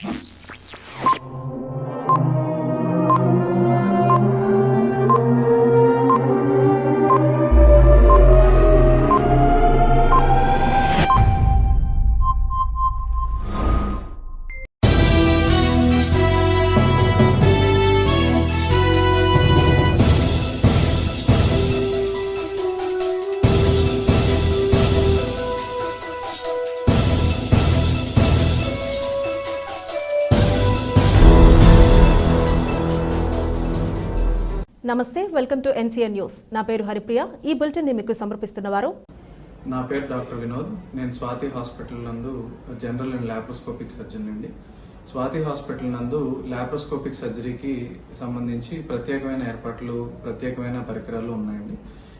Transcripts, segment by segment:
Jesus. నమస్తే welcome to NCN news. నా పేరు హరిప్రియ. ఈ బులెటిన్ మీకు సమర్పిస్తున్నవారు నా పేరు డాక్టర్ వినోద్. నేను స్వాతి హాస్పిటల్ నందు జనరల్ అండ్ ల్యాప్రోస్కోపిక్ సర్జన్ అండి. స్వాతి హాస్పిటల్ నందు ల్యాప్రోస్కోపిక్ సర్జరీకి సంబంధించి ప్రత్యేకమైన ఏర్పాట్లు ప్రత్యేకమైన పరికరాలు ఉన్నాయండి.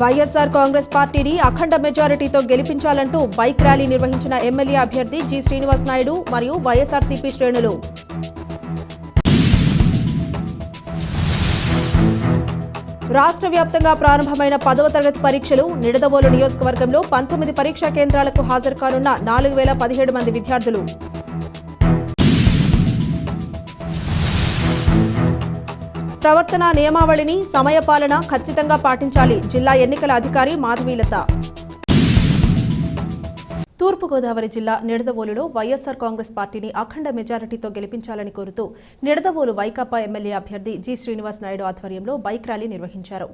వైఎస్ఆర్ కాంగ్రెస్ పార్టీని అఖండ మెజారిటీతో గెలిపించాలంటూ బైక్ ర్యాలీ నిర్వహించిన ఎమ్మెల్యే అభ్యర్థి జి శ్రీనివాస్ నాయుడు మరియు వైఎస్ఆర్సీపీ శ్రేణులు. రాష్ట్ర వ్యాప్తంగా ప్రారంభమైన పదవ తరగతి పరీక్షలు నిడదవోలు నియోజకవర్గంలో పంతొమ్మిది పరీక్షా కేంద్రాలకు హాజరు కానున్న నాలుగు వేల పదిహేడు మంది విద్యార్థులు. ప్రవర్తన నియమావళిని సమయపాలన ఖచ్చితంగా పాటించాలి. జిల్లా ఎన్నికల అధికారి మాధవీలత. తూర్పుగోదావరి జిల్లా నిడదవోలులో వైఎస్సార్ కాంగ్రెస్ పార్టీని అఖండ మెజారిటీతో గెలిపించాలని కోరుతూ నిడదవోలు వైకాపా ఎమ్మెల్యే అభ్యర్థి జి శ్రీనివాస్ నాయుడు ఆధ్వర్యంలో బైక్ ర్యాలీ నిర్వహించారు.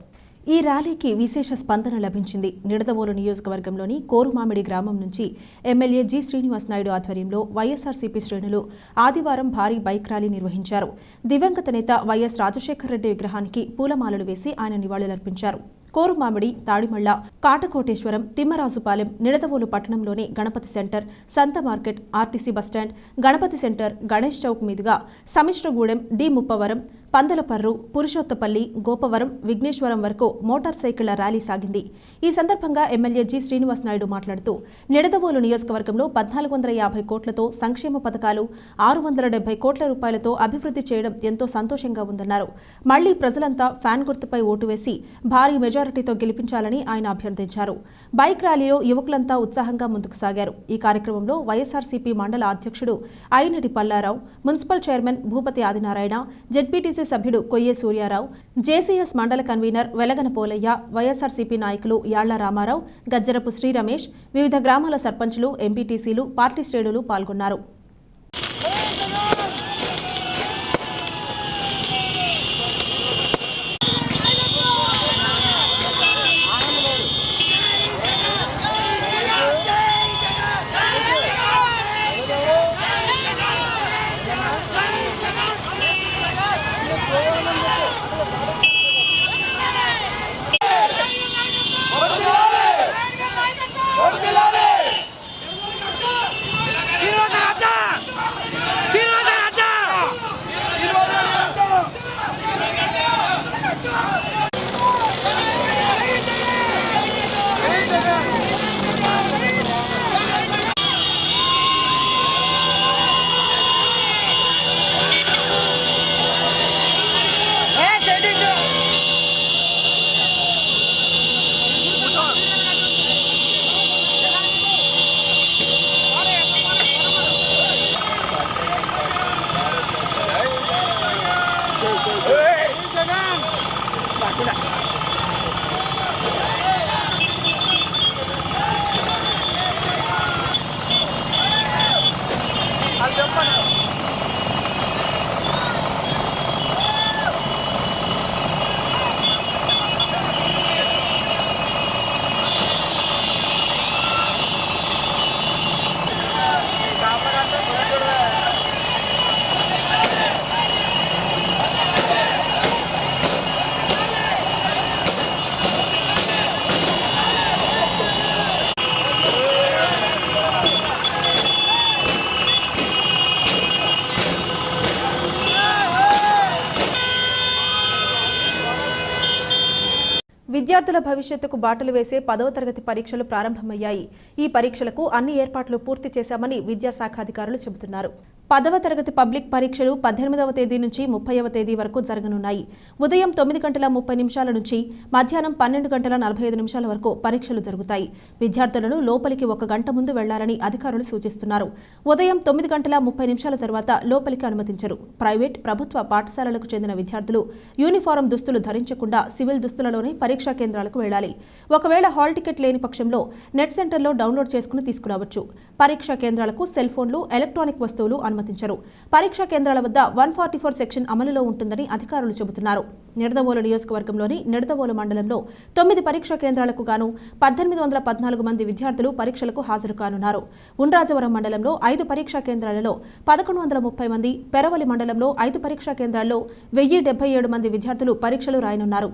ఈ ర్యాలీకి విశేష స్పందన లభించింది. నిడదవోలు నియోజకవర్గంలోని కోరుమామిడి గ్రామం నుంచి ఎమ్మెల్యే జి శ్రీనివాస్ నాయుడు ఆధ్వర్యంలో వైఎస్ఆర్సీపీ శ్రేణులు ఆదివారం భారీ బైక్ ర్యాలీ నిర్వహించారు. దివంగత నేత వైఎస్ రాజశేఖర రెడ్డి విగ్రహానికి పూలమాలలు వేసి ఆయన నివాళులర్పించారు. కోరుమామిడి తాడిమళ్ళ కాటకోటేశ్వరం తిమ్మరాజుపాలెం నిడదవోలు పట్టణంలోని గణపతి సెంటర్ సంత market RTC bus stand Ganapathi center Ganesh Chowk మీదుగా సమిశ్రగూడెం డి ముప్పవరం పందలపర్రు పురుషోత్తపల్లి గోపవరం విఘ్నేశ్వరం వరకు మోటార్ సైకిళ్ళ ర్యాలీ సాగింది. ఈ సందర్భంగా ఎమ్మెల్యే జి. శ్రీనివాస్ నాయుడు మాట్లాడుతూ నిడదవోలు నియోజకవర్గంలో పద్నాలుగు వందల యాభై కోట్లతో సంక్షేమ పథకాలు ఆరు వందల డెబ్బై కోట్ల రూపాయలతో అభివృద్ధి చేయడం ఎంతో సంతోషంగా ఉందన్నారు. మళ్ళీ ప్రజలంతా ఫ్యాన్ గుర్తుపై ఓటు వేసి భారీ మెజారిటీతో గెలిపించాలని ఆయన అభ్యర్థించారు. బైక్ ర్యాలీలో యువకులంతా ఉత్సాహంగా ముందుకు సాగారు. ఈ కార్యక్రమంలో వైఎస్ఆర్సీపీ మండల అధ్యక్షుడు Ayinati Pallarao municipal chairman Bhupathi Adinarayana ZPTC సభ్యుడు కొయ్యే సూర్యారావు జేసీఎస్ మండల కన్వీనర్ వెలగన పోలయ్య వైఎస్ఆర్సీపీ నాయకులు యాళ్ళ రామారావు గజ్జరపు శ్రీ రమేష్ వివిధ గ్రామాల సర్పంచులు ఎంపీటీసీలు పార్టీ శ్రేణులు పాల్గొన్నారు. だけだ విద్యార్థుల భవిష్యత్తుకు బాటలు వేసే పదవ తరగతి పరీక్షలు ప్రారంభమయ్యాయి. ఈ పరీక్షలకు అన్ని ఏర్పాట్లు పూర్తి చేశామని విద్యాశాఖ అధికారులు చెబుతున్నారు. పదవ తరగతి పబ్లిక్ పరీక్షలు పద్దెనిమిదవ తేదీ నుంచి ముప్పైవ తేదీ వరకు జరగనున్నాయి. ఉదయం తొమ్మిది గంటల ముప్పై నిమిషాల నుంచి మధ్యాహ్నం పన్నెండు గంటల నలభై ఐదు నిమిషాల వరకు పరీక్షలు జరుగుతాయి. విద్యార్థులను లోపలికి ఒక గంట ముందు వెళ్ళాలని అధికారులు సూచిస్తున్నారు. ఉదయం తొమ్మిది గంటల ముప్పై నిమిషాల తర్వాత లోపలికి అనుమతించరు. ప్రైవేట్ ప్రభుత్వ పాఠశాలలకు చెందిన విద్యార్థులు యూనిఫారం దుస్తులు ధరించకుండా సివిల్ దుస్తులలోనే పరీక్ష పరీక్షా కేంద్రాలకు వెళ్ళాలి ఒకవేళ హాల్ టికెట్ లేని పక్షంలో నెట్ సెంటర్లో డౌన్లోడ్ చేసుకుని తీసుకురావచ్చు. పరీక్షా కేంద్రాలకు సెల్ ఫోన్లు ఎలక్ట్రానిక్ వస్తువులు అనుమతించరు. పరీక్షా కేంద్రాల వద్ద వన్ ఫార్టీ ఫోర్ సెక్షన్ అమలులో ఉంటుందని అధికారులు చెబుతున్నారు. నిడదవోలు నియోజకవర్గంలోని నిడదవోలు మండలంలో తొమ్మిది పరీక్షా కేంద్రాలకు గాను పద్దెనిమిది వందల పద్నాలుగు మంది విద్యార్థులు పరీక్షలకు హాజరు కానున్నారు. ఉండ్రాజవరం మండలంలో ఐదు పరీక్షా కేంద్రాలలో పదకొండు వందల ముప్పై మంది పెరవలి మండలంలో ఐదు పరీక్షా కేంద్రాల్లో వెయ్యి డెబ్బై ఏడు మంది విద్యార్థులు పరీక్షలు రాయనున్నారు.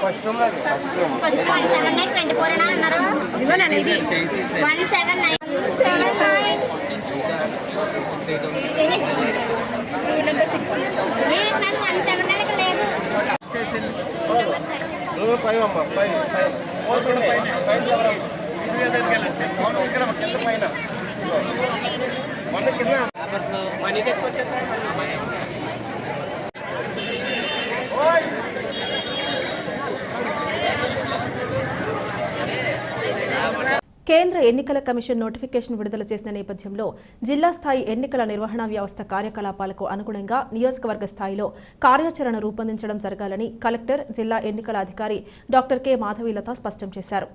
First one seven nine twenty four అని అన్నారు one seven nine seven nine one seven nine లేదు ఫైవ్ అమ్మ ఫైవ్ ఫైవ్ ఫైవ్ పైన కేంద్ర ఎన్నికల కమిషన్ నోటిఫికేషన్ విడుదల చేసిన నేపథ్యంలో జిల్లా స్థాయి ఎన్నికల నిర్వహణ వ్యవస్థ కార్యకలాపాలకు అనుగుణంగా నియోజకవర్గ స్థాయిలో కార్యాచరణ రూపొందించడం జరగాలని కలెక్టర్ జిల్లా ఎన్నికల అధికారి డాక్టర్ కె. మాధవీలత స్పష్టం చేశారు.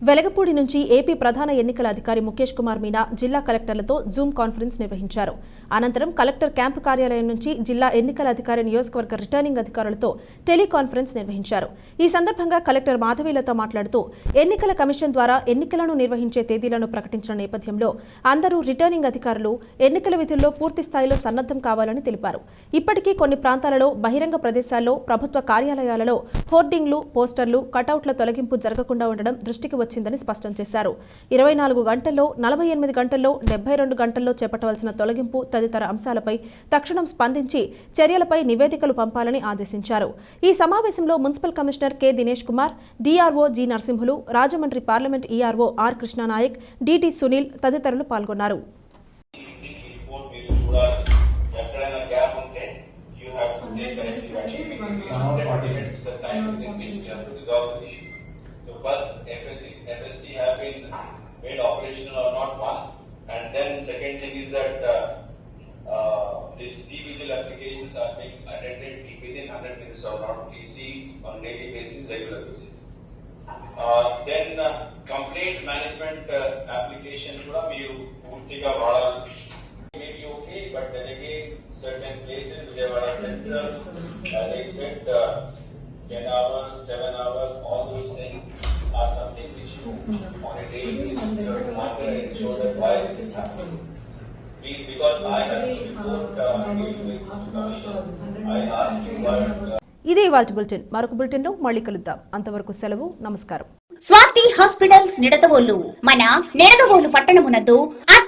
వెలగపూడి నుంచి ఏపీ ప్రధాన ఎన్నికల అధికారి ముఖేష్ కుమార్ మీనా జిల్లా కలెక్టర్లతో జూమ్ కాన్ఫరెన్స్ నిర్వహించారు. అనంతరం కలెక్టర్ క్యాంపు కార్యాలయం నుంచి జిల్లా ఎన్నికల అధికారి నియోజకవర్గ రిటర్నింగ్ అధికారులతో టెలికాన్ఫరెన్స్ నిర్వహించారు. ఈ సందర్భంగా కలెక్టర్ మాధవీలతో మాట్లాడుతూ ఎన్నికల కమిషన్ ద్వారా ఎన్నికలను నిర్వహించే తేదీలను ప్రకటించిన నేపథ్యంలో అందరూ రిటర్నింగ్ అధికారులు ఎన్నికల విధుల్లో పూర్తి స్థాయిలో సన్నద్దం కావాలని తెలిపారు. ఇప్పటికీ కొన్ని ప్రాంతాలలో బహిరంగ ప్రదేశాల్లో ప్రభుత్వ కార్యాలయాలలో హోర్డింగ్లు పోస్టర్లు కటౌట్ల తొలగింపు జరగకుండా ఉండడం దృష్టికి వచ్చిందని స్పష్టం చేశారు. ఇరవై నాలుగు గంటల్లో నలభై ఎనిమిది గంటల్లో డెబ్బై రెండు గంటల్లో చేపట్టవలసిన తొలగింపు తదితర అంశాలపై తక్షణం స్పందించి చర్యలపై నివేదికలు పంపాలని ఆదేశించారు. ఈ సమావేశంలో municipal commissioner K. Dinesh Kumar DRO G. Narasimhulu Rajahmundry parliament ERO R. Krishna Naik DT Sunil తదితరులు పాల్గొన్నారు. ఎక్కడైనా గ్యాప్ ఉంటే you have to take corrective action time with which you have to FST have been made operational or not one and then second thing is that these T-visual applications are being attended within 100 minutes or not. We see on daily basis, regular basis. Uh, then uh, complaint management uh, application కూడా మీరు పూర్తిగా వాడాలి maybe okay, but then again, certain places, Vijayawada Central, uh, they said uh, ten hours, seven hours, all those things are something which you on a daily basis you have to monitor and ensure that why is it happening. Please, because I have to report uh, daily basis to commission, I asked you what uh, ఇదే ఇవాళ bulletin మరొక బులెటిన్లో మళ్ళీ కలుద్దాం అంతవరకు సెలవు నమస్కారం Swathi hospitals Nidadavolu మన నిడదవోలు పట్టణమునందు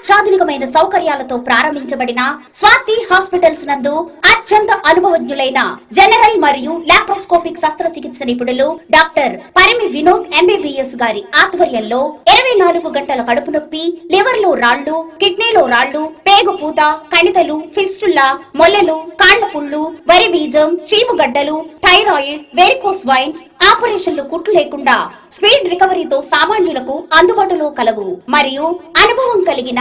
అత్యాధునికమైన సౌకర్యాలతో ప్రారంభించబడిన స్వాతి హాస్పిటల్స్ నందు అత్యంత అనుభవజ్ఞులైన జనరల్ మరియు లాప్రోస్కోపిక్ శస్త్రచికిత్స నిపుణులు డాక్టర్ పరిమి వినోద్ ఎంబీబీఎస్ గారి ఆధ్వర్యంలో ఇరవై నాలుగు గంటల కడుపు నొప్పి లివర్లో రాళ్ళు కిడ్నీలో రాళ్ళు పేగు పూత కణితలు ఫిస్టుల్లా మొల్లలు కాళ్ళ పుళ్ళు వరి బీజం చీముగడ్డలు థైరాయిడ్ వెరికోస్ వైన్స్ ఆపరేషన్లు కుట్లు లేకుండా స్పీడ్ రికవరీతో సామాన్యులకు అందుబాటులో కలవు. మరియు అనుభవం కలిగిన